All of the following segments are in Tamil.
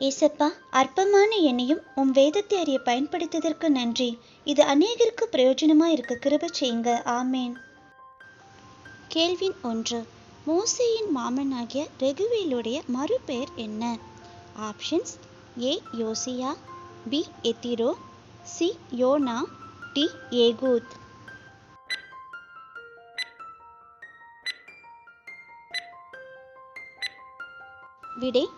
ஏசப்பா அற்பமான என்னையும் உம் வேதத்தை அறிய பயன்படுத்ததற்கு நன்றி. இது அநேகருக்கு பிரயோஜனமாக இருக்க கிருப செய்யுங்க. ஆமேன். கேள்வி ஒன்று மோசையின் மாமனாகிய ரெகுவேலுடைய மறுபெயர் என்ன? ஆப்ஷன்ஸ் ஏ யோசியா B எத்திரோ C YONO D Ehud. விடை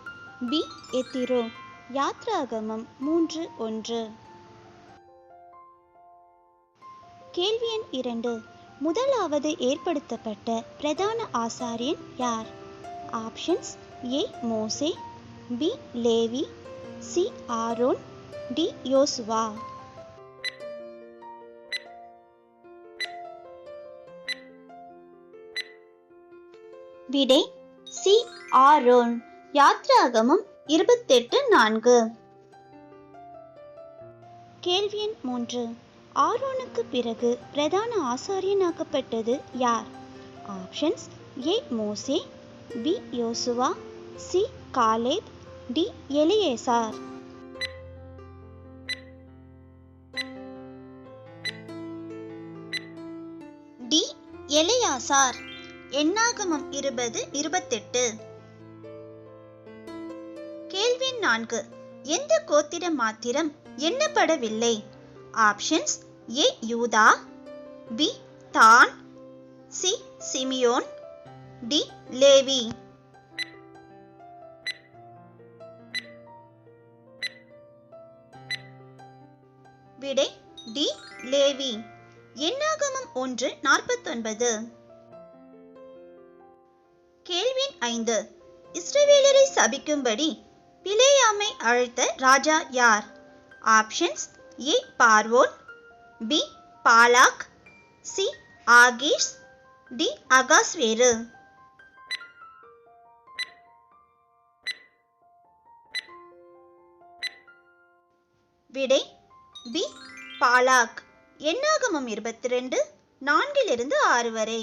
பி எத்திரோ. யாத்ராகமம் மூன்று ஒன்று. கேள்வி எண் இரண்டு. முதலாவது ஏற்படுத்தப்பட்ட பிரதான ஆசாரியன் யார்? ஆப்ஷன்ஸ் ஏ மோசே பி லேவி சி ஆரோன் டி யோசுவா. விடை சி ஆரோன். யாத்ராகமம் இருபத்தெட்டு நான்கு. கேள்வி எண் மூன்று. ஆரோனுக்கு பிறகு பிரதான ஆசாரியனாக்கப்பட்டது யார்? Options A. மோசே பி. யோசுவா சி. காலேப் டி. எலியேசார். டி. எலியாசார். எண்ணாகமம் இருபது இருபத்தெட்டு. கேள்வி நான்கு. எந்த கோத்திர மாத்திரம் எண்ணப்படவில்லை? ஆப்ஷன்ஸ் ஏ யூதா பி தான் சி சிமியோன் டி லேவி. விடை டி லேவி. எண்ணாகமம் ஒன்று நாற்பத்தொன்பது. கேள்வி ஐந்து. இஸ்ரவேலரை சபிக்கும்படி பிலேயாமை அழைத்த ராஜா யார்? ஆப்ஷன்ஸ் ஏ பார்வோல் பி பாலாக் சி ஆகீஷ் டி அகாஸ்வேரு. விடை பி பாலாக். எண்ணாகமம் இருபத்தி ரெண்டு நான்கிலிருந்து ஆறு வரை.